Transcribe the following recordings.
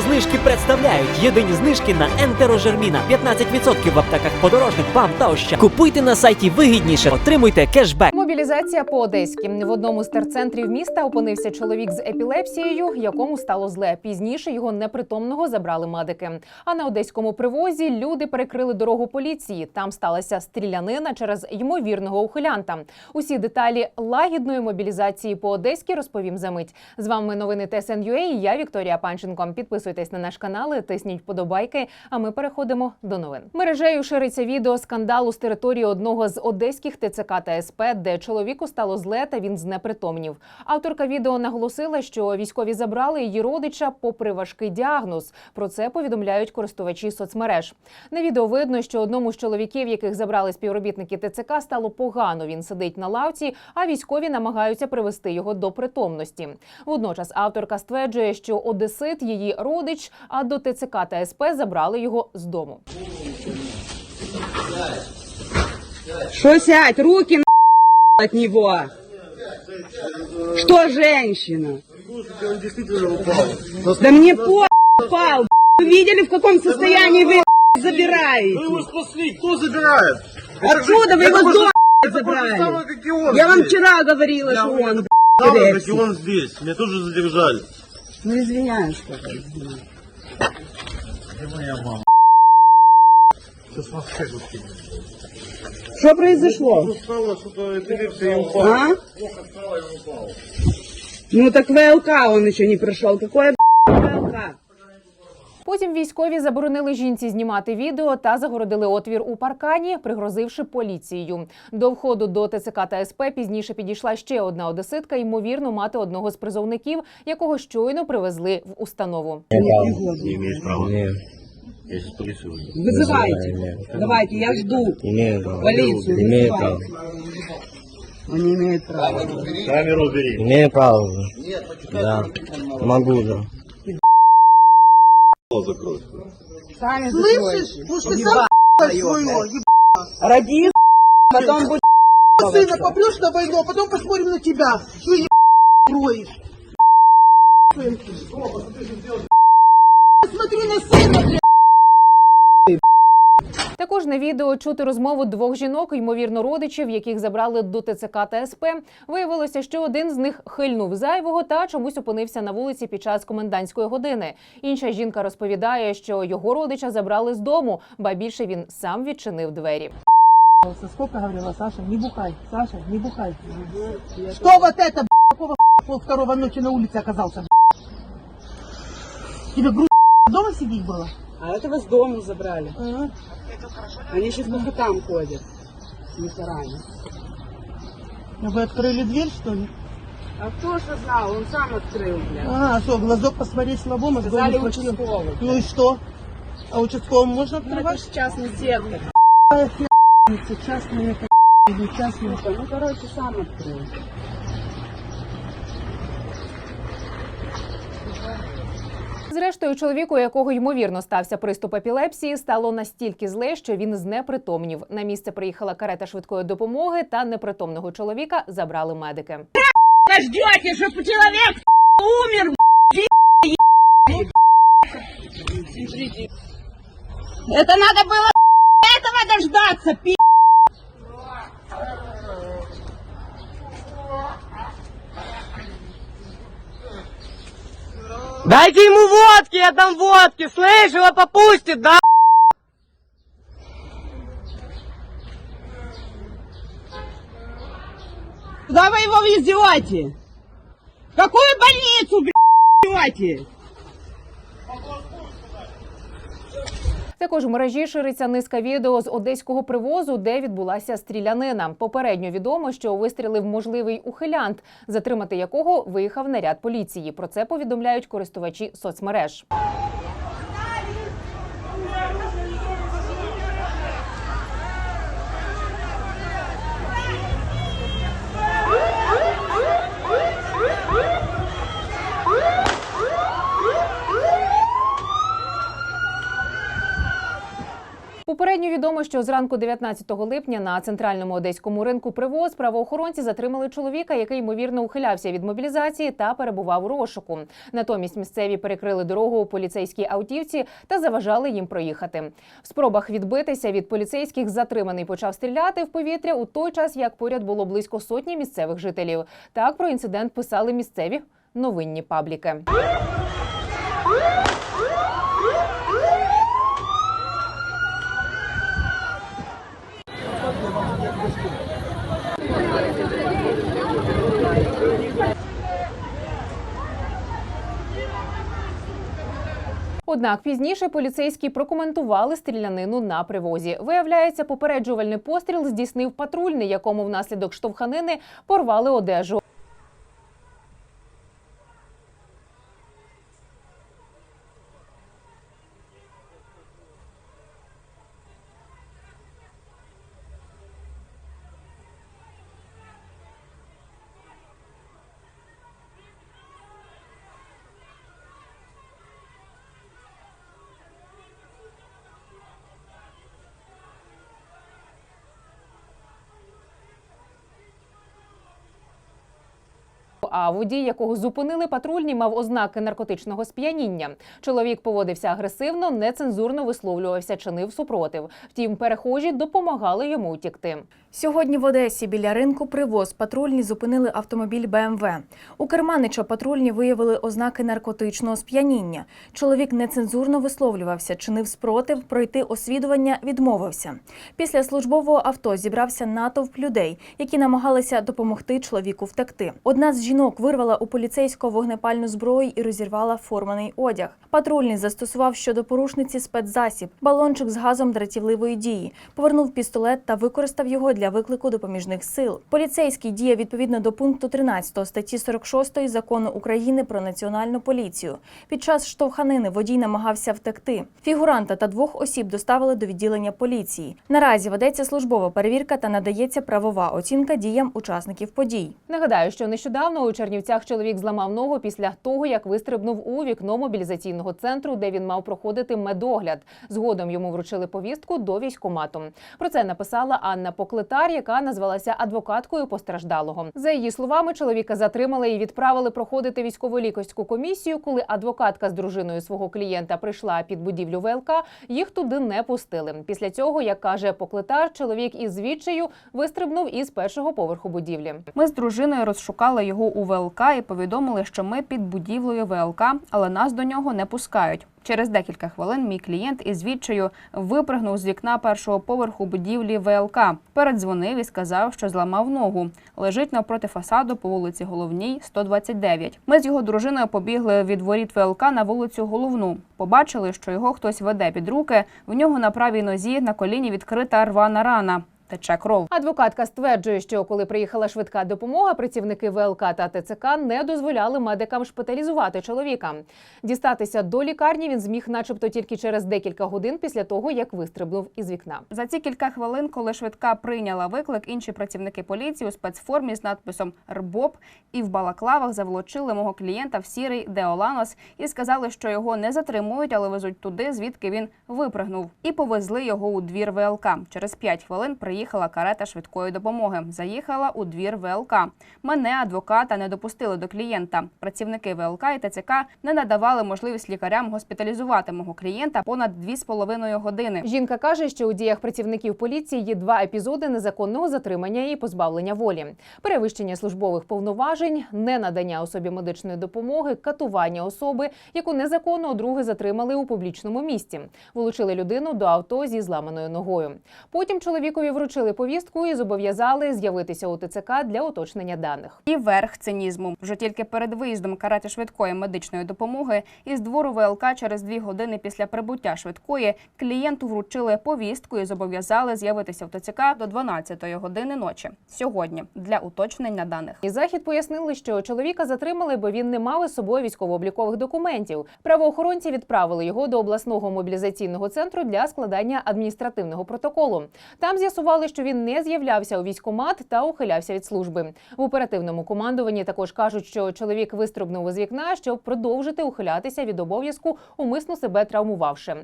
Знижки представляють єдині знижки на ентерожерміна. 15% в аптеках подорожник, ПАМ та оща. Купуйте на сайті вигідніше, отримуйте кешбек. Мобілізація по Одеськи в одному з терцентрів міста опинився чоловік з епілепсією, якому стало зле. Пізніше його непритомного забрали медики. А на одеському привозі люди перекрили дорогу поліції. Там сталася стрілянина через ймовірного ухилянта. Усі деталі лагідної мобілізації по Одеськи розповім за мить. З вами новини ТСНЮА і я Вікторія Панченко. Підписуйтесь на наш канал, тисніть вподобайки. А ми переходимо до новин. Мережею шириться відео скандалу з території одного з одеських ТЦК та СП, де чоловіку стало зле та він знепритомнів. Авторка відео наголосила, що військові забрали її родича попри важкий діагноз. Про це повідомляють користувачі соцмереж. На відео видно, що одному з чоловіків, яких забрали співробітники ТЦК, стало погано. Він сидить на лавці, а військові намагаються привести його до притомності. Водночас авторка стверджує, що Одесит її родич, а до ТЦК та СП забрали його з дому. Что сядь? Руки на от него. Что женщина? Он действительно упал. Да мне по упал. Вы видели, в каком состоянии вы Вы забираете? его спасли, кто забирает? Откуда вы Это его то с же дома это то же самое, забрали? как и он Я вам здесь. вчера говорила, Я что вам он это самое, как и эпилепсия. он здесь. Меня тоже задержали. Ну извиняюсь, что ли. Где моя мама? Сейчас вообще тут Что произошло? Устала, что-то эпилепсия и упал. А? Ну так ВЛК он еще не пришел. Какое? Потім військові заборонили жінці знімати відео та загородили отвір у паркані, пригрозивши поліцією. До входу до ТЦК та СП пізніше підійшла ще одна одеситка, ймовірно, мати одного з призовників, якого щойно привезли в установу. Не имеешь права. Нет, Я сейчас полицию вызову. Вызывайте. нет. Давайте, я жду. Имею право. Полицию Имею вызывайте. право. Он не имеет права. Камеру убери. Имею право. Да. Могу, да. Закрой. Сами Слышишь? Слушай, ты сам своего, Роди, потом будет сына попрешь на войну, а потом посмотрим на тебя. Что еб кроешь? Смотри на сына, блядь. Також на відео чути розмову двох жінок, ймовірно, родичів, яких забрали до ТЦК та СП. Виявилося, що один з них хильнув зайвого та чомусь опинився на вулиці під час комендантської години. Інша жінка розповідає, що його родича забрали з дому, ба більше він сам відчинив двері. Сколько говорила Саша? Не бухай, Саша, не бухай. Что вот это, какого пол второго ночи на улице оказался? Тебе грудь дома сидеть было? А этого с дома забрали. Они сейчас по хатам ходят. С мусорами. Вы открыли дверь, что ли? А кто же знал? Он сам открыл, бля. А, что, глазок посмотреть слабо, мозгом Сказали участковый. Ну и что? А участковому можно Ну, это открывать? же частный сектор. Частные, или частные. Ну, короче, сам открыл. Зрештою, чоловіку, у якого ймовірно стався приступ епілепсії, стало настільки зле, що він знепритомнів. На місце приїхала карета швидкої допомоги, та непритомного чоловіка забрали медики. Ждете, чтобы человек умер, Это надо было этого дождаться, пи***. Дайте ему водки, я дам водки, слышь, попустит, да? Куда вы его везете? В какую больницу, блядь, везете? Також в мережі шириться низка відео з одеського привозу, де відбулася стрілянина. Попередньо відомо, що вистрілив можливий ухилянт, затримати якого виїхав наряд поліції. Про це повідомляють користувачі соцмереж. Попередньо відомо, що зранку 19 липня на центральному одеському ринку привоз правоохоронці затримали чоловіка, який ймовірно ухилявся від мобілізації та перебував у розшуку. Натомість місцеві перекрили дорогу у поліцейській автівці та заважали їм проїхати. В спробах відбитися від поліцейських затриманий почав стріляти в повітря у той час, як поряд було близько сотні місцевих жителів. Так про інцидент писали місцеві новинні пабліки. Однак пізніше поліцейські прокоментували стрілянину на привозі. Виявляється, попереджувальний постріл здійснив патрульний, якому внаслідок штовханини порвали одежу. А водій, якого зупинили патрульні, мав ознаки наркотичного сп'яніння. Чоловік поводився агресивно, нецензурно висловлювався, чинив супротив. Втім, перехожі допомагали йому утікти. Сьогодні в Одесі біля ринку привоз патрульні зупинили автомобіль БМВ. У керманича патрульні виявили ознаки наркотичного сп'яніння. Чоловік нецензурно висловлювався, чинив спротив, пройти освідування відмовився. Після службового авто зібрався натовп людей, які намагалися допомогти чоловіку втекти. Одна з жінок вирвала у поліцейського вогнепальну зброю і розірвала форманий одяг. Патрульний застосував щодо порушниці спецзасіб, балончик з газом дратівливої дії, повернув пістолет та використав його для виклику допоміжних сил. Поліцейський діє відповідно до пункту 13 статті 46 закону України про національну поліцію. Під час штовханини водій намагався втекти. Фігуранта та двох осіб доставили до відділення поліції. Наразі ведеться службова перевірка та надається правова оцінка діям учасників подій. Нагадаю, що нещодавно у Чернівцях чоловік зламав ногу після того, як вистрибнув у вікно мобілізаційного центру, де він мав проходити медогляд. Згодом йому вручили повістку до військкомату. Про це написала Анна Поклетар, яка назвалася адвокаткою постраждалого. За її словами, чоловіка затримали і відправили проходити військово-лікарську комісію. Коли адвокатка з дружиною свого клієнта прийшла під будівлю ВЛК, їх туди не пустили. Після цього, як каже Поклетар, чоловік із відчаю вистрибнув із першого поверху будівлі. Ми з дружиною розшукали його у ВЛК і повідомили, що ми під будівлею ВЛК, але нас до нього не пускають. Через декілька хвилин мій клієнт із відчаю випригнув з вікна першого поверху будівлі ВЛК. Передзвонив і сказав, що зламав ногу. Лежить навпроти фасаду по вулиці Головній, 129. Ми з його дружиною побігли від воріт ВЛК на вулицю Головну. Побачили, що його хтось веде під руки. В нього на правій нозі на коліні відкрита рвана рана. Тече кров. Адвокатка стверджує, що коли приїхала швидка допомога, працівники ВЛК та ТЦК не дозволяли медикам шпиталізувати чоловіка. Дістатися до лікарні він зміг, начебто, тільки через декілька годин після того, як вистрибнув із вікна. За ці кілька хвилин, коли швидка прийняла виклик, інші працівники поліції у спецформі з надписом РБОП і в балаклавах заволочили мого клієнта в сірий Деоланос і сказали, що його не затримують, але везуть туди, звідки він випригнув, і повезли його у двір ВЛК. Через п'ять хвилин приїхала карета швидкої допомоги. Заїхала у двір ВЛК. Мене адвоката не допустили до клієнта. Працівники ВЛК і ТЦК не надавали можливість лікарям госпіталізувати мого клієнта понад дві з половиною години. Жінка каже, що у діях працівників поліції є два епізоди незаконного затримання і позбавлення волі: перевищення службових повноважень, ненадання особі медичної допомоги, катування особи, яку незаконно друге затримали у публічному місці. Вилучили людину до авто зі зламаною ногою. Потім чоловікові вручили повістку і зобов'язали з'явитися у ТЦК для уточнення даних. І верх цинізму. Вже тільки перед виїздом карети швидкої медичної допомоги із двору ВЛК через дві години після прибуття швидкої клієнту вручили повістку і зобов'язали з'явитися в ТЦК до 12-ї години ночі сьогодні для уточнення даних. І захід пояснили, що чоловіка затримали, бо він не мав із собою військово-облікових документів. Правоохоронці відправили його до обласного мобілізаційного центру для складання адміністративного протоколу. Там з'ясували, що він не з'являвся у військкомат та ухилявся від служби. В оперативному командуванні також кажуть, що чоловік вистрибнув із вікна, щоб продовжити ухилятися від обов'язку, умисно себе травмувавши.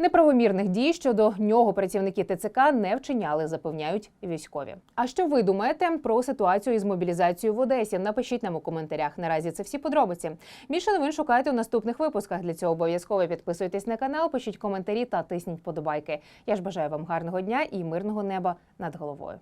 Неправомірних дій щодо нього працівники ТЦК не вчиняли, запевняють військові. А що ви думаєте про ситуацію із мобілізацією в Одесі? Напишіть нам у коментарях. Наразі це всі подробиці. Більше новин шукайте у наступних випусках. Для цього обов'язково підписуйтесь на канал, пишіть коментарі та тисніть подобайки. Я ж бажаю вам гарного дня і мирного неба над головою.